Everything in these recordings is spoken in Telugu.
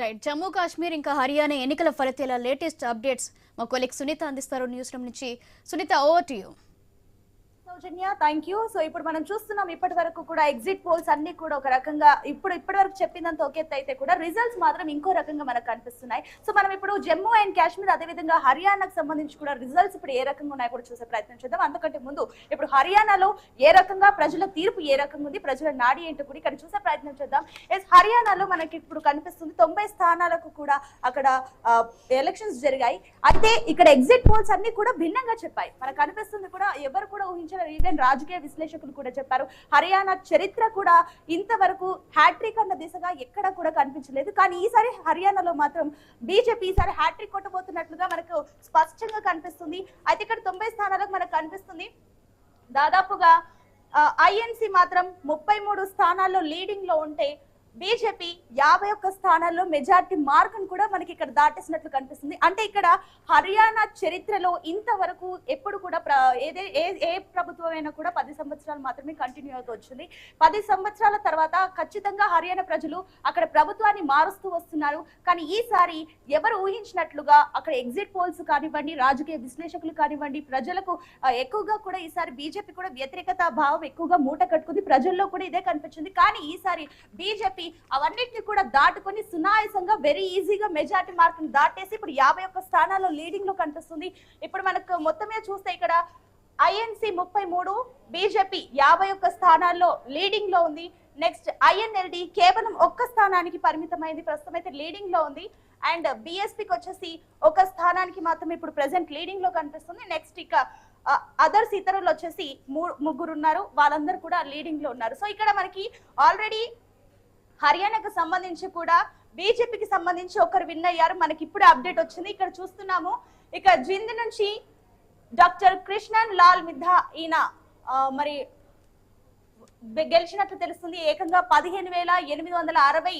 రైట్ జమ్మూ కాశ్మీర్ ఇంకా హర్యానా ఎన్నికల ఫలితాల లేటెస్ట్ అప్డేట్స్ మా కొలిక్ సునీత అందిస్తారు. న్యూస్ రూమ్ నుంచి Sunitha over to you Soujanya thank you so ఇప్పుడు మనం చూస్తున్నాం ఇప్పటి వరకు కూడా ఎగ్జిట్ పోల్స్ అన్ని కూడా ఒక రకంగా ఇప్పుడు ఇప్పటి వరకు చెప్పినంత ఒక అయితే కూడా రిజల్ట్స్ మాత్రం ఇంకో రకంగా మనకు కనిపిస్తున్నాయి. సో మనం ఇప్పుడు జమ్మూ అండ్ కాశ్మీర్ అదేవిధంగా హర్యానాకు సంబంధించి కూడా రిజల్ట్స్ ఇప్పుడు ఏ రకంగా ఉన్నాయో కూడా చూసే ప్రయత్నం చేద్దాం. అంతకంటే ముందు ఇప్పుడు హర్యానాలో ఏ రకంగా ప్రజల తీర్పు ఏ రకంగా ఉంది ప్రజల నాడి ఏంటో కూడా ఇక్కడ చూసే ప్రయత్నం చేద్దాం. ఎస్ హర్యానాలో మనకి ఇప్పుడు కనిపిస్తుంది తొంభై స్థానాలకు కూడా అక్కడ ఎలక్షన్స్ జరిగాయి. అయితే ఇక్కడ ఎగ్జిట్ పోల్స్ అన్ని కూడా భిన్నంగా చెప్పాయి. మనకు కనిపిస్తుంది కూడా ఎవరు కూడా ఊహించారు విశ్లేషణ ఈవెన్ రాజకీయ విశ్లేషకులు కూడా చెప్పారు. హర్యానా చరిత్ర కూడా ఇంతవరకు హ్యాట్రిక్ అన్న దిశగా ఎక్కడ కూడా కనిపించలేదు. కానీ ఈసారి హర్యానాలో మాత్రం బీజేపీ ఈసారి హ్యాట్రిక్ కొట్టబోతున్నట్లుగా మనకు స్పష్టంగా కనిపిస్తుంది. అయితే ఇక్కడ తొంభై స్థానాలకు మనకు కనిపిస్తుంది. దాదాపుగా ఐఎన్సి మాత్రం ముప్పై మూడు స్థానాల్లో లీడింగ్లో ఉంటే బీజేపీ యాభై ఒక్క స్థానాల్లో మెజార్టీ మార్కును కూడా మనకి ఇక్కడ దాటేసినట్లు కనిపిస్తుంది. అంటే ఇక్కడ హర్యానా చరిత్రలో ఇంతవరకు ఎప్పుడు కూడా ప్ర- ఏదే ఏ ఏ ప్రభుత్వం అయినా కూడా పది సంవత్సరాలు మాత్రమే కంటిన్యూ అవుతూ వచ్చింది. పది సంవత్సరాల తర్వాత ఖచ్చితంగా హర్యానా ప్రజలు అక్కడ ప్రభుత్వాన్ని మారుస్తూ వస్తున్నారు. కానీ ఈసారి ఎవరు ఊహించినట్లుగా అక్కడ ఎగ్జిట్ పోల్స్ కానివ్వండి రాజకీయ విశ్లేషకులు కానివ్వండి ప్రజలకు ఎక్కువగా కూడా ఈసారి బీజేపీ కూడా వ్యతిరేకత భావం ఎక్కువగా మూట కట్టుకుంది. ప్రజల్లో కూడా ఇదే కనిపించింది. కానీ ఈసారి బీజేపీ అవన్నిటిని కూడా దాటుకొని సునాయాసంగా వెరీ ఈజీగా మెజార్టీ మార్కుని దాటేసి ఇప్పుడు యాభై ఒక్క స్థానాల్లో లీడింగ్లో కనిపిస్తుంది. ఇప్పుడు మనకు మొత్తం మీద చూస్తే ఇక్కడ ఐఎన్సి ముప్పై మూడు బీజేపీ యాభై ఒక్క స్థానాల్లో లీడింగ్లో ఉంది. నెక్స్ట్ ఐఎన్ఎల్డి కేవలం ఒక్క స్థానానికి పరిమితమైంది. ప్రస్తుతం అయితే లీడింగ్లో ఉంది. అండ్ బిఎస్పికి వచ్చేసి ఒక స్థానానికి మాత్రం ఇప్పుడు ప్రెసెంట్ లీడింగ్లో కనిపిస్తుంది. నెక్స్ట్ ఇక అదర్స్ ఇతరులు వచ్చేసి మూ- ముగ్గురు ఉన్నారు. వాళ్ళందరూ కూడా లీడింగ్లో ఉన్నారు. సో ఇక్కడ మనకి ఆల్రెడీ హర్యానాకు సంబంధించి కూడా బీజేపీకి సంబంధించి ఒకరు విన్ అయ్యారు. మనకి ఇప్పుడే అప్డేట్ వచ్చింది. ఇక్కడ చూస్తున్నాము. ఇక జింద్ నుంచి డాక్టర్ కృష్ణన్ లాల్ మిద్దా ఈయన మరి గెలిచినట్లు తెలుస్తుంది. ఏకంగా పదిహేను వేల ఎనిమిది వందల అరవై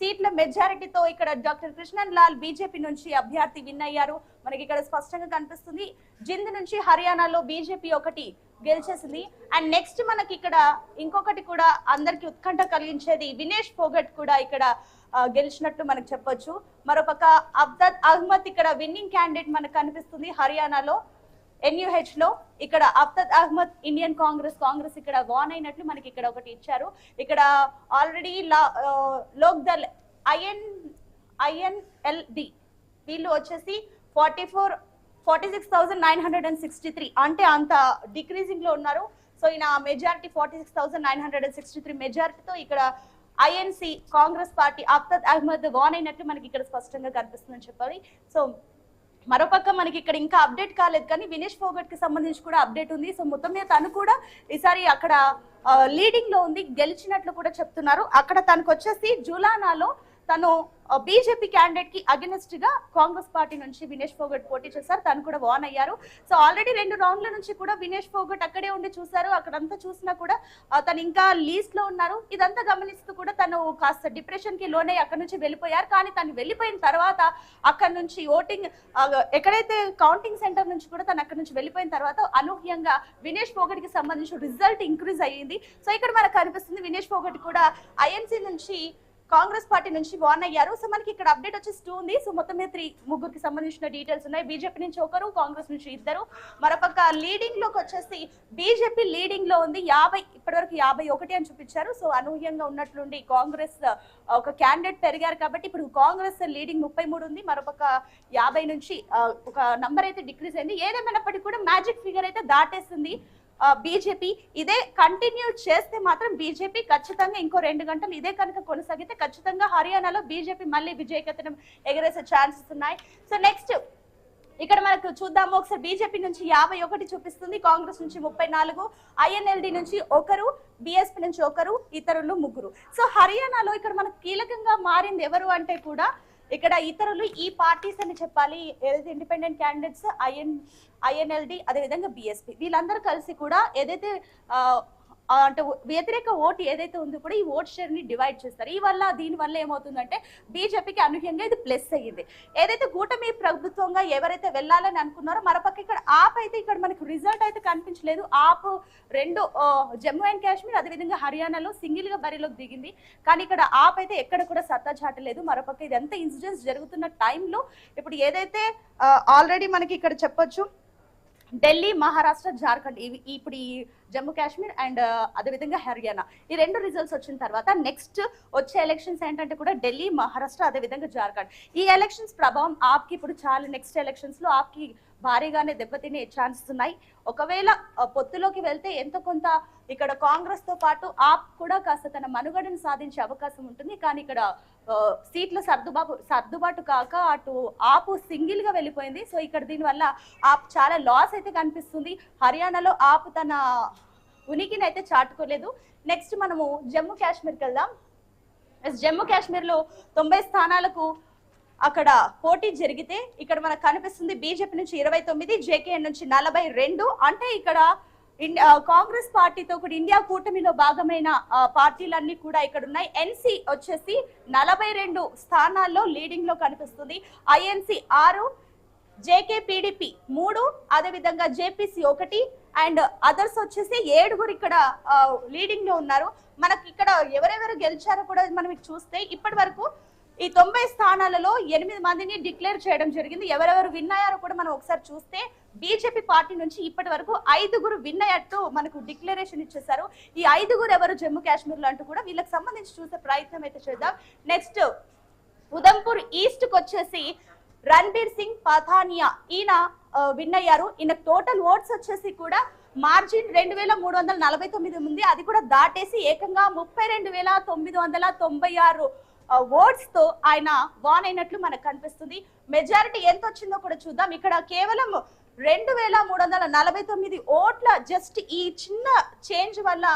సీట్ల మెజారిటీతో ఇక్కడ డాక్టర్ కృష్ణన్ లాల్ బీజేపీ నుంచి అభ్యర్థి విన్ అయ్యారు. మనకి ఇక్కడ స్పష్టంగా కనిపిస్తుంది. జింద్ నుంచి హర్యానాలో బీజేపీ ఒకటి గెలిచేసింది. అండ్ నెక్స్ట్ మనకి ఇక్కడ ఇంకొకటి కూడా అందరికి ఉత్కంఠ కలిగించేది వినేష్ ఫోగట్ కూడా ఇక్కడ గెలిచినట్టు మనకు చెప్పొచ్చు. మరోపక్క అబ్దత్ అహ్మద్ ఇక్కడ విన్నింగ్ క్యాండిడేట్ మనకు కనిపిస్తుంది హర్యానాలో. ఎన్యూహెచ్లో ఇక్కడ Aftab Ahmed Indian Congress Congress ఇక్కడ వాన్ అయినట్లు మనకి ఇక్కడ ఒకటి ఇచ్చారు. ఇక్కడ already Lok Dal IN INLD వీళ్ళు వచ్చేసి forty four forty six thousand nine hundred and sixty three అంటే అంత డిక్రీజింగ్లో ఉన్నారు. సో ఈయన majority forty six thousand nine hundred and sixty three మెజారిటీతో ఇక్కడ INC Congress party Aftab Ahmed won అయినట్లు మనకి ఇక్కడ స్పష్టంగా కనిపిస్తుందని చెప్పాలి. సో మరోపక్క మనకి ఇక్కడ ఇంకా అప్డేట్ కాలేదు కానీ వినేష్ ఫోగట్కి సంబంధించి కూడా అప్డేట్ ఉంది. సో మొత్తం మీద తను కూడా ఈసారి అక్కడ లీడింగ్లో ఉంది గెలిచినట్లు కూడా చెప్తున్నారు. అక్కడ తనకు వచ్చేసి జులానాలో తను బీజేపీ క్యాండిడేట్కి అగెనిస్ట్గా కాంగ్రెస్ పార్టీ నుంచి వినేష్ ఫోగట్ పోటీ చేశారు. తను కూడా వాన్ అయ్యారు. సో ఆల్రెడీ రెండు రౌండ్ల నుంచి కూడా వినేష్ ఫోగట్ అక్కడే ఉండి చూశారు. అక్కడంతా చూసినా కూడా తను ఇంకా లీస్ట్లో ఉన్నారు. ఇదంతా గమనిస్తూ కూడా తను కాస్త డిప్రెషన్కి లోనే అక్కడ నుంచి వెళ్ళిపోయారు. కానీ తను వెళ్ళిపోయిన తర్వాత అక్కడ నుంచి ఓటింగ్ ఎక్కడైతే కౌంటింగ్ సెంటర్ నుంచి కూడా తను అక్కడ నుంచి వెళ్ళిపోయిన తర్వాత అనూహ్యంగా వినేష్ ఫోగట్కి సంబంధించిన రిజల్ట్ ఇంక్రీజ్ అయ్యింది. సో ఇక్కడ మనకు కనిపిస్తుంది వినేష్ ఫోగట్ కూడా ఐఎన్సీ నుంచి కాంగ్రెస్ పార్టీ నుంచి వార్న్ అయ్యారు. సో మనకి ఇక్కడ అప్డేట్ వచ్చేసి టూ ఉంది. సో మొత్తం మీద త్రీ ముగ్గురికి సంబంధించిన డీటెయిల్స్ ఉన్నాయి. బీజేపీ నుంచి ఒకరు కాంగ్రెస్ నుంచి ఇద్దరు. మరొక లీడింగ్లోకి వచ్చేసి బీజేపీ లీడింగ్లో ఉంది. యాభై ఇప్పటివరకు యాభై ఒకటి అని చూపించారు. సో అనూహ్యంగా ఉన్నట్లుండి కాంగ్రెస్ ఒక క్యాండిడేట్ పెరిగారు కాబట్టి ఇప్పుడు కాంగ్రెస్ లీడింగ్ ముప్పై మూడు ఉంది. మరొక యాభై నుంచి ఒక నంబర్ అయితే డిక్రీజ్ అయింది. ఏదేమైనప్పటికీ కూడా మ్యాజిక్ ఫిగర్ అయితే దాటేసింది. బీజేపీ ఇదే కంటిన్యూ చేస్తే మాత్రం బీజేపీ ఖచ్చితంగా ఇంకో రెండు గంటలు ఇదే కనుక కొనసాగితే ఖచ్చితంగా హర్యానాలో బీజేపీ మళ్ళీ విజయకేతనం ఎగరేసే ఛాన్సెస్ ఉన్నాయి. సో నెక్స్ట్ ఇక్కడ మనకు చూద్దాము. ఒకసారి బీజేపీ నుంచి యాభై ఒకటి చూపిస్తుంది. కాంగ్రెస్ నుంచి ముప్పై నాలుగు ఐఎన్ఎల్డి నుంచి ఒకరు బిఎస్పీ నుంచి ఒకరు ఇతరులు ముగ్గురు. సో హర్యానాలో ఇక్కడ మనకు కీలకంగా మారింది ఎవరు అంటే కూడా ఇక్కడ ఇతరులు ఈ పార్టీస్ అని చెప్పాలి ఏదైతే independent candidates I N INLD అదేవిధంగా బిఎస్పి వీళ్ళందరూ కలిసి కూడా ఏదైతే అంటే వ్యతిరేక ఓటు ఏదైతే ఉందో కూడా ఈ ఓట్ షేర్ని డివైడ్ చేస్తారు. ఈ వల్ల దీని వల్ల ఏమవుతుందంటే బీజేపీకి అనూహ్యంగా ఇది ప్లస్ అయ్యింది. ఏదైతే కూటమి ప్రభుత్వంగా ఎవరైతే వెళ్ళాలని అనుకున్నారో మరోపక్క ఇక్కడ ఆప్ అయితే ఇక్కడ మనకు రిజల్ట్ అయితే కనిపించలేదు. ఆప్ రెండు జమ్మూ అండ్ కాశ్మీర్ అదేవిధంగా హర్యానాలో సింగిల్గా బరిలోకి దిగింది. కానీ ఇక్కడ ఆప్ అయితే ఎక్కడ కూడా సత్తా చాటలేదు. మరోపక్క ఇదంతా ఇన్సిడెంట్స్ జరుగుతున్న టైంలో ఇప్పుడు ఏదైతే ఆల్రెడీ మనకి ఇక్కడ చెప్పొచ్చు ఢిల్లీ మహారాష్ట్ర జార్ఖండ్ ఇవి ఇప్పుడు ఈ జమ్మూ కాశ్మీర్ అండ్ అదేవిధంగా హర్యానా. ఈ రెండు రిజల్ట్స్ వచ్చిన తర్వాత నెక్స్ట్ వచ్చే ఎలక్షన్స్ ఏంటంటే కూడా ఢిల్లీ మహారాష్ట్ర అదేవిధంగా జార్ఖండ్. ఈ ఎలక్షన్స్ ప్రభావం ఆప్కి ఇప్పుడు చాలా. నెక్స్ట్ ఎలక్షన్స్లో ఆప్కి భారీగానే దెబ్బతినే ఛాన్సెస్ ఉన్నాయి. ఒకవేళ పొత్తులోకి వెళ్తే ఎంత కొంత ఇక్కడ కాంగ్రెస్తో పాటు ఆప్ కూడా కాస్త తన మనుగడను సాధించే అవకాశం ఉంటుంది. కానీ ఇక్కడ సీట్ల సర్దుబాటు సర్దుబాటు కాక అటు ఆపు సింగిల్గా వెళ్ళిపోయింది. సో ఇక్కడ దీనివల్ల ఆప్ చాలా లాస్ అయితే కనిపిస్తుంది. హర్యానాలో ఆప్ తన ఉనికిని అయితే చాటుకోలేదు. నెక్స్ట్ మనము జమ్మూ కాశ్మీర్కి వెళ్దాం. జమ్మూ కాశ్మీర్లో తొంభై స్థానాలకు అక్కడ పోటీ జరిగితే ఇక్కడ మనకు కనిపిస్తుంది బీజేపీ నుంచి ఇరవై తొమ్మిది జేకేఎన్ నుంచి నలభై రెండు. అంటే ఇక్కడ కాంగ్రెస్ పార్టీతో కూడా ఇండియా కూటమిలో భాగమైన పార్టీలన్నీ కూడా ఇక్కడ ఉన్నాయి ఎన్సీ వచ్చేసి నలభై రెండు స్థానాల్లో లీడింగ్లో కనిపిస్తుంది. ఐఎన్సీ ఆరు జేకే పీడిపి మూడు అదేవిధంగా జేపీసీ ఒకటి అండ్ అదర్స్ వచ్చేసి ఏడుగురు ఇక్కడ లీడింగ్లో ఉన్నారు. మనకి ఇక్కడ ఎవరెవరు గెలిచారో కూడా మనం చూస్తే ఇప్పటి వరకు ఈ తొంభై స్థానాలలో ఎనిమిది మందిని డిక్లేర్ చేయడం జరిగింది. ఎవరెవరు విన్ అయ్యారో కూడా మనం ఒకసారి చూస్తే బీజేపీ పార్టీ నుంచి ఇప్పటి వరకు ఐదుగురు విన్ అయ్యట్టు మనకు డిక్లరేషన్ ఇచ్చేసారు ఈ ఐదుగురు ఎవరు జమ్మూ కాశ్మీర్లో అంటూ కూడా వీళ్ళకి సంబంధించి చూసే ప్రయత్నం అయితే చేద్దాం. నెక్స్ట్ ఉదంపూర్ ఈస్ట్కి వచ్చేసి రణ్బీర్ సింగ్ పథానియా ఈయన విన్ అయ్యారు ఈయన టోటల్ ఓట్స్ వచ్చేసి కూడా మార్జిన్ రెండు వేల మూడు వందల నలభై తొమ్మిది ఉంది. అది కూడా దాటేసి ఏకంగా ముప్పై రెండు వేల తొమ్మిది వందల తొంభై ఆరు ఓట్స్తో ఆయన వాన్ అయినట్లు మనకు కనిపిస్తుంది. మెజారిటీ ఎంత వచ్చిందో కూడా చూద్దాం. ఇక్కడ కేవలం రెండు వేల మూడు వందల నలభై తొమ్మిది ఓట్ల జస్ట్ ఈ చిన్న చేంజ్ వల్ల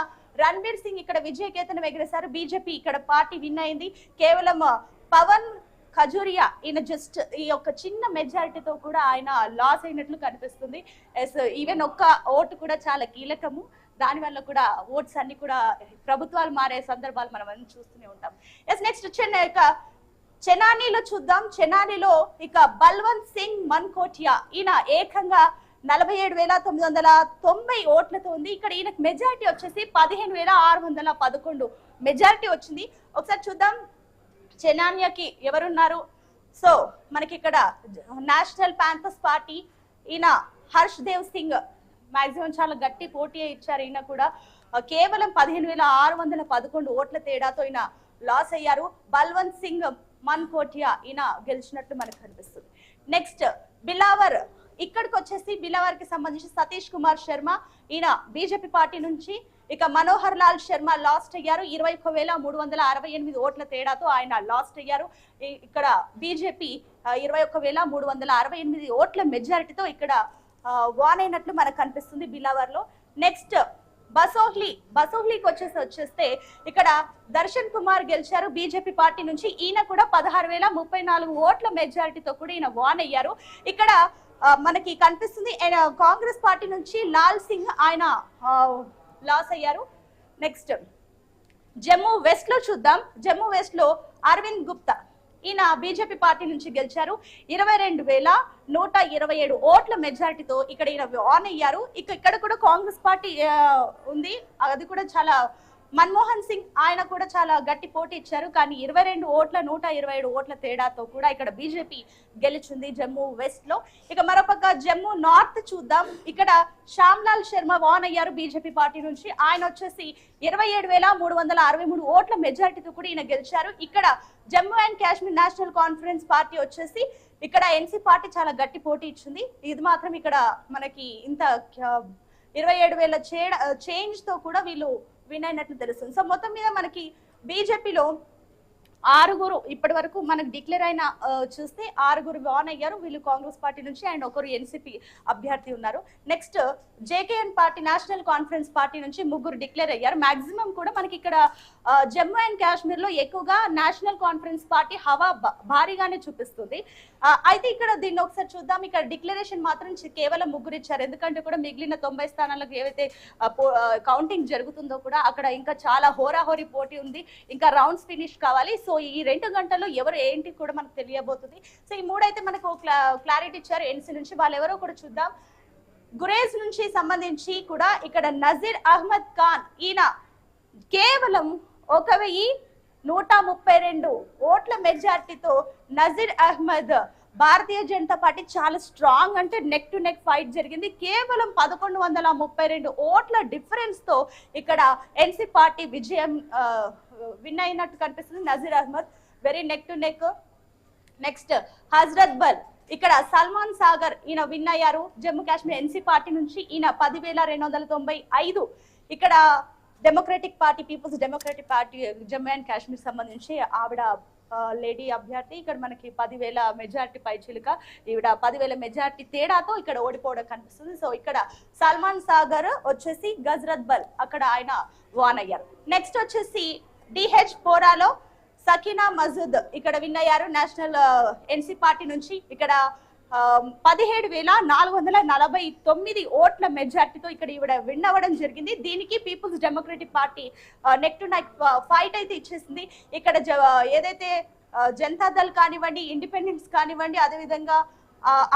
రణ్బీర్ సింగ్ ఇక్కడ విజయకేతనం ఎగిరేశారు. బీజేపీ ఇక్కడ పార్టీ విన్ అయింది. కేవలం పవన్ ఖజూరియా ఈయన జస్ట్ ఈ యొక్క చిన్న మెజారిటీతో కూడా ఆయన లాస్ అయినట్లు కనిపిస్తుంది. ఎస్ ఈవెన్ ఒక్క ఓటు కూడా చాలా కీలకము. దానివల్ల కూడా ఓట్స్ అన్ని కూడా ప్రభుత్వాలు మారే సందర్భాలు మనం అన్ని చూస్తూనే ఉంటాం. ఎస్ నెక్స్ట్ చెన్నై యొక్క చెనానీలో చూద్దాం. చెనానీలో ఇక బల్వంత్ సింగ్ మన్కోటియా. ఈయన ఏకంగా నలభై ఏడు వేల తొమ్మిది వందల తొంభై ఓట్లతో ఉంది. ఇక్కడ ఈయనకు మెజారిటీ వచ్చేసి పదిహేను వేల ఆరు వందల పదకొండు. మెజారిటీ వచ్చింది. ఒకసారి చూద్దాం. చెనాన్యకి ఎవరున్నారు? సో మనకి ఇక్కడ నేషనల్ ప్యాంథర్స్ పార్టీ ఈయన హర్ష్ దేవ్ సింగ్ మాక్సిమం చాలా గట్టి పోటీ ఇచ్చారు ఈయన కూడా. కేవలం పదిహేను వేల ఆరు వందల పదకొండు ఓట్ల తేడాతో ఈయన లాస్ అయ్యారు. బల్వంత్ సింగ్ మన్కోటియా ఈయన గెలిచినట్లు మనకు కనిపిస్తుంది. నెక్స్ట్ బిలావర్. ఇక్కడికి వచ్చేసి బిలావర్కి సంబంధించి సతీష్ కుమార్ శర్మ ఈయన బీజేపీ పార్టీ నుంచి ఇక మనోహర్ లాల్ శర్మ లాస్ట్ అయ్యారు. ఇరవై ఒక్క వేల మూడు వందల అరవై ఎనిమిది ఓట్ల తేడాతో ఆయన లాస్ట్ అయ్యారు. ఇక్కడ బీజేపీ ఇరవై ఒక్క వేల మూడు వందల అరవై ఎనిమిది ఓట్ల మెజారిటీతో ఇక్కడ వాన్ అయినట్లు మనకు కనిపిస్తుంది బిలావర్లో నెక్స్ట్ బసోహ్లీ బసోహ్లీకి వచ్చేసి వచ్చేస్తే ఇక్కడ దర్శన్ కుమార్ గెలిచారు. బీజేపీ పార్టీ నుంచి ఈయన కూడా పదహారు వేల ముప్పై నాలుగు ఓట్ల మెజారిటీతో కూడా ఈయన వాన్ అయ్యారు. ఇక్కడ మనకి కనిపిస్తుంది ఆయన కాంగ్రెస్ పార్టీ నుంచి లాల్ సింగ్ ఆయన లాస్ అయ్యారు. నెక్స్ట్ జమ్మూ వెస్ట్లో చూద్దాం. జమ్మూ వెస్ట్లో అరవింద్ గుప్తా. ఈయన బీజేపీ పార్టీ నుంచి గెలిచారు. ఇరవై రెండు వేల నూట ఇరవై ఏడు ఓట్ల మెజారిటీతో ఇక్కడ ఈయన ఆన్ అయ్యారు. ఇక ఇక్కడ కూడా కాంగ్రెస్ పార్టీ ఉంది. అది కూడా చాలా మన్మోహన్ సింగ్ ఆయన కూడా చాలా గట్టి పోటీ ఇచ్చారు. కానీ ఇరవై రెండు ఓట్ల నూట ఇరవై ఏడు ఓట్ల తేడాతో కూడా ఇక్కడ బీజేపీ గెలిచింది జమ్మూ వెస్ట్లో. ఇక మరోపక్క జమ్మూ నార్త్ చూద్దాం. ఇక్కడ శ్యామ్లాల్ శర్మ వాన్ అయ్యారు బీజేపీ పార్టీ నుంచి. ఆయన వచ్చేసి ఇరవై ఏడు వేల మూడు వందల అరవై మూడు ఓట్ల మెజారిటీతో కూడా ఈయన గెలిచారు. ఇక్కడ Jammu and Kashmir National Conference party వచ్చేసి ఇక్కడ ఎన్సీ పార్టీ చాలా గట్టి పోటీ ఇచ్చింది. ఇది మాత్రం ఇక్కడ మనకి ఇంత ఇరవై ఏడు వేల చేంజ్తో కూడా వీళ్ళు విన్ అయినట్లు తెలుస్తుంది. సో మొత్తం మీద మనకి బీజేపీలో ఆరుగురు ఇప్పటి వరకు మనకు డిక్లేర్ అయిన చూస్తే ఆరుగురు వాన్ అయ్యారు. వీళ్ళు కాంగ్రెస్ పార్టీ నుంచి అండ్ ఒకరు ఎన్సీపీ అభ్యర్థి ఉన్నారు. Next JKN party National Conference party నుంచి ముగ్గురు డిక్లేర్ అయ్యారు. మాక్సిమం కూడా మనకి ఇక్కడ జమ్మూ అండ్ కాశ్మీర్లో ఎక్కువగా నేషనల్ కాన్ఫరెన్స్ పార్టీ హవా భారీగానే చూపిస్తుంది. అయితే ఇక్కడ దీన్ని ఒకసారి చూద్దాం. ఇక్కడ డిక్లరేషన్ మాత్రం కేవలం ముగ్గురు ఇచ్చారు. ఎందుకంటే కూడా మిగిలిన తొంభై స్థానాలకు ఏవైతే కౌంటింగ్ జరుగుతుందో కూడా అక్కడ ఇంకా చాలా హోరాహోరీ పోటీ ఉంది. ఇంకా రౌండ్స్ ఫినిష్ కావాలి. సో ఈ రెండు గంటల్లో ఎవరు ఏంటి కూడా మనకు తెలియబోతుంది. సో ఈ మూడైతే మనకు క్లారిటీ ఇచ్చారు ఎన్సీ నుంచి. వాళ్ళు ఎవరో కూడా చూద్దాం. గురేజ్ నుంచి సంబంధించి కూడా ఇక్కడ నజీర్ అహ్మద్ ఖాన్ ఈయన కేవలం ఒక వెయ్యి నూట ముప్పై రెండు ఓట్ల మెజార్టీతో నజీర్ అహ్మద్ భారతీయ జనతా పార్టీ చాలా స్ట్రాంగ్ అంటే నెక్ టు నెక్ ఫైట్ జరిగింది. కేవలం పదకొండు వందల ముప్పై రెండు ఓట్ల డిఫరెన్స్తో ఇక్కడ ఎన్సీ పార్టీ విజయం విన్ అయినట్టు కనిపిస్తుంది. Nazir Ahmad very neck to neck next Hazratbal. ఇక్కడ సల్మాన్ సాగర్ ఈయన విన్ అయ్యారు. జమ్మూ కాశ్మీర్ ఎన్సీ పార్టీ నుంచి ఈయన పదివేల రెండు వందల తొంభై ఐదు. ఇక్కడ Democratic Party Peoples Democratic Party Jammu and Kashmir సంబంధించి ఆవిడ లేడీ అభ్యర్థి. ఇక్కడ మనకి పదివేల మెజార్టీ పై చిలుక. ఈవిడ పదివేల మెజార్టీ తేడాతో ఇక్కడ ఓడిపోవడం కనిపిస్తుంది. సో ఇక్కడ సల్మాన్ సాగర్ వచ్చేసి గజరత్ బల్. అక్కడ ఆయన వాన్ అయ్యారు నెక్స్ట్ వచ్చేసి డిహెచ్ పోరాలో సకీనా మజూద్. ఇక్కడ విన్ అయ్యారు. నేషనల్ ఎన్సీ పార్టీ నుంచి. ఇక్కడ పదిహేడు వేల నాలుగు వందల నలభై తొమ్మిది ఓట్ల మెజార్టీతో ఇక్కడ ఈవిడ విన్ అవ్వడం జరిగింది. దీనికి Peoples Democratic Party neck to neck fight అయితే ఇచ్చేసింది. ఇక్కడ జ- ఏదైతే జనతాదళ్ కానివ్వండి ఇండిపెండెన్స్ కానివ్వండి అదేవిధంగా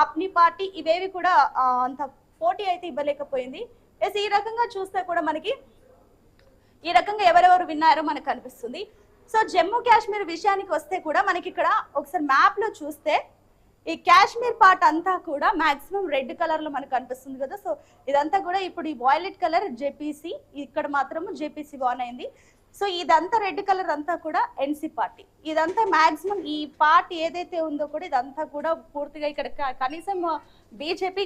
అప్ని పార్టీ ఇవేవి కూడా అంత పోటీ అయితే ఇవ్వలేకపోయింది. ఎస్ ఈ రకంగా చూస్తే కూడా మనకి ఈ రకంగా ఎవరెవరు విన్నారో మనకు కనిపిస్తుంది. సో జమ్మూ కాశ్మీర్ విషయానికి వస్తే కూడా మనకి ఇక్కడ ఒకసారి మ్యాప్లో చూస్తే ఈ కాశ్మీర్ పార్ట్ అంతా కూడా మాక్సిమం రెడ్ కలర్లో మనకు కనిపిస్తుంది కదా. సో ఇదంతా కూడా ఇప్పుడు ఈ వాయిలెట్ కలర్ జేపీసీ ఇక్కడ మాత్రము జేపీసీ ఆన్ అయింది. సో ఇదంతా రెడ్ కలర్ అంతా కూడా ఎన్సీ పార్టీ. ఇదంతా మాక్సిమం ఈ పార్టీ ఏదైతే ఉందో కూడా ఇదంతా కూడా పూర్తిగా ఇక్కడ కనీసం బీజేపీ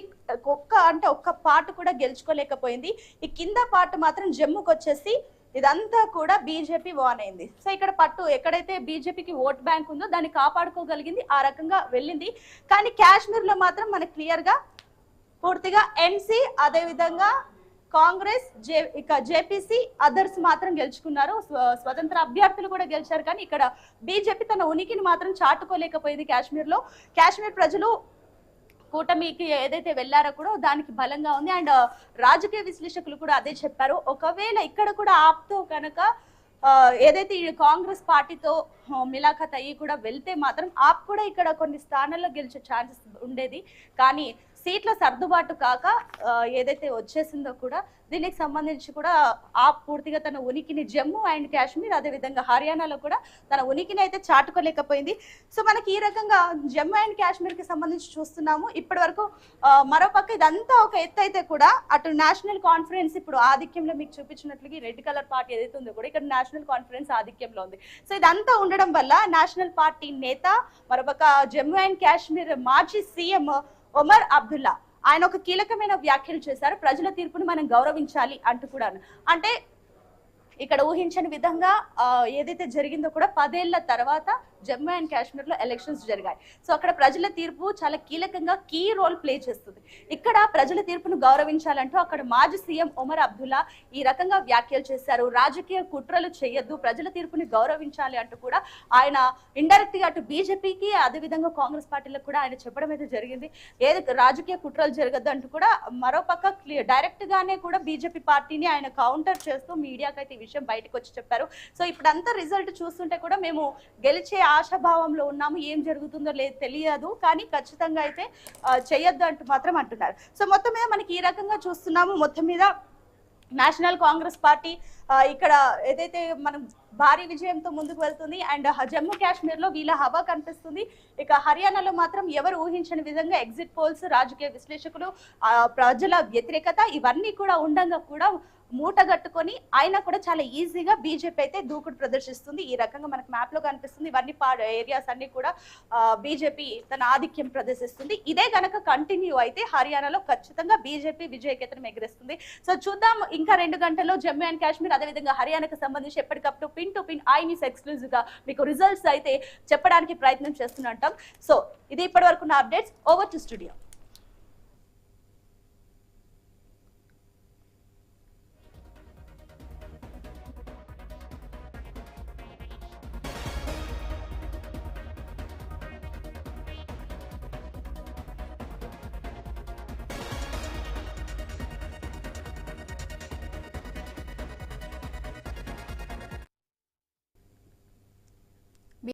ఒక్క అంటే ఒక్క పార్ట్ కూడా గెలుచుకోలేకపోయింది. ఈ కింద పార్ట్ మాత్రం జమ్ముకు వచ్చేసి ఇదంతా కూడా బీజేపీ వాన్ అయింది. సో ఇక్కడ పట్టు ఎక్కడైతే బీజేపీకి ఓట్ బ్యాంక్ ఉందో దాన్ని కాపాడుకోగలిగింది ఆ రకంగా వెళ్ళింది. కానీ కాశ్మీర్లో మాత్రం మనకు క్లియర్గా పూర్తిగా ఎన్సీ అదేవిధంగా కాంగ్రెస్ జే ఇక జేపీసీ అదర్స్ మాత్రం గెలుచుకున్నారు. స్వ- స్వతంత్ర అభ్యర్థులు కూడా గెలిచారు. కానీ ఇక్కడ బీజేపీ తన ఉనికిని మాత్రం చాటుకోలేకపోయింది కాశ్మీర్లో కాశ్మీర్ ప్రజలు కూటమికి ఏదైతే వెళ్ళారో కూడా దానికి బలంగా ఉంది. అండ్ రాజకీయ విశ్లేషకులు కూడా అదే చెప్పారు. ఒకవేళ ఇక్కడ కూడా ఆప్తో కనుక ఏదైతే ఈ కాంగ్రెస్ పార్టీతో మిలాఖత్ అయ్యి కూడా వెళ్తే మాత్రం ఆప్ కూడా ఇక్కడ కొన్ని స్థానాల్లో గెలిచే ఛాన్సెస్ ఉండేది. కానీ సీట్ల సర్దుబాటు కాక ఏదైతే వచ్చేసిందో కూడా దీనికి సంబంధించి కూడా ఆ పూర్తిగా తన ఉనికిని జమ్మూ అండ్ కాశ్మీర్ అదేవిధంగా హర్యానాలో కూడా తన ఉనికిని అయితే చాటుకోలేకపోయింది. సో మనకి ఈ రకంగా జమ్మూ అండ్ కాశ్మీర్కి సంబంధించి చూస్తున్నాము. ఇప్పటి వరకు మరోపక్క ఇదంతా ఒక ఎత్తు అయితే కూడా అటు నేషనల్ కాన్ఫరెన్స్ ఇప్పుడు ఆధిక్యంలో మీకు చూపించినట్లుగా రెడ్ కలర్ పార్టీ ఏదైతే ఉందో కూడా ఇక్కడ నేషనల్ కాన్ఫరెన్స్ ఆధిక్యంలో ఉంది. సో ఇదంతా ఉండడం వల్ల నేషనల్ పార్టీ నేత మరోపక్క జమ్మూ అండ్ కాశ్మీర్ మాజీ సీఎం ఒమర్ అబ్దుల్లా. ఆయన ఒక కీలకమైన వ్యాఖ్యలు చేశారు. ప్రజల తీర్పును మనం గౌరవించాలి అంటూ కూడా అంటే ఇక్కడ ఊహించని విధంగా ఏదైతే జరిగిందో కూడా పదేళ్ళ తర్వాత జమ్మూ అండ్ కాశ్మీర్లో ఎలక్షన్స్ జరిగాయి. సో అక్కడ ప్రజల తీర్పు చాలా కీలకంగా కీ రోల్ ప్లే చేస్తుంది. ఇక్కడ ప్రజల తీర్పును గౌరవించాలంటూ అక్కడ మాజీ సీఎం ఒమర్ అబ్దుల్లా ఈ రకంగా వ్యాఖ్యలు చేశారు. రాజకీయ కుట్రలు చేయొద్దు ప్రజల తీర్పుని గౌరవించాలి అంటూ కూడా ఆయన ఇండైరెక్ట్గా అటు బీజేపీకి అదేవిధంగా కాంగ్రెస్ పార్టీలకు కూడా ఆయన చెప్పడం అయితే జరిగింది. ఏది రాజకీయ కుట్రలు జరగద్దు అంటూ కూడా మరోపక్క క్లియర్ డైరెక్ట్ గానే కూడా బీజేపీ పార్టీని ఆయన కౌంటర్ చేస్తూ మీడియాకి అయితే ఈ విషయం బయటకు వచ్చి చెప్పారు. సో ఇప్పుడంతా రిజల్ట్ చూస్తుంటే కూడా మేము గెలిచే ఆశాభావంలో ఉన్నాము ఏం జరుగుతుందో లేదు తెలియదు కానీ ఖచ్చితంగా అయితే చేయొద్దు అంటూ మాత్రం అంటున్నారు. సో మొత్తం మీద మనకి ఈ రకంగా చూస్తున్నాము. మొత్తం మీద నేషనల్ కాంగ్రెస్ పార్టీ ఇక్కడ ఏదైతే మనం భారీ విజయంతో ముందుకు వెళ్తుంది అండ్ జమ్మూ కాశ్మీర్లో వీళ్ళ హవా కనిపిస్తుంది. ఇక హర్యానాలో మాత్రం ఎవరు ఊహించని విధంగా ఎగ్జిట్ పోల్స్ రాజకీయ విశ్లేషకులు ప్రజల వ్యతిరేకత ఇవన్నీ కూడా ఉండంగా కూడా మూటగట్టుకొని అయినా కూడా చాలా ఈజీగా బీజేపీ అయితే దూకుడు ప్రదర్శిస్తుంది. ఈ రకంగా మనకు మ్యాప్లో కనిపిస్తుంది. ఇవన్నీ ఏరియాస్ అన్ని కూడా బీజేపీ తన ఆధిక్యం ప్రదర్శిస్తుంది. ఇదే గనక కంటిన్యూ అయితే హర్యానాలో ఖచ్చితంగా బీజేపీ విజయకేతనం ఎగరేస్తుంది. సో చూద్దాం ఇంకా రెండు గంటల్లో జమ్మూ అండ్ కాశ్మీర్ అదేవిధంగా హర్యానాకు సంబంధించి ఎప్పటికప్పుడు pin to pin I News ఎక్స్క్లూజివ్గా మీకు రిజల్ట్స్ అయితే చెప్పడానికి ప్రయత్నం చేస్తున్నట్టాం సో ఇది ఇప్పటి వరకు అప్డేట్స్ ఓవర్ టు స్టూడియో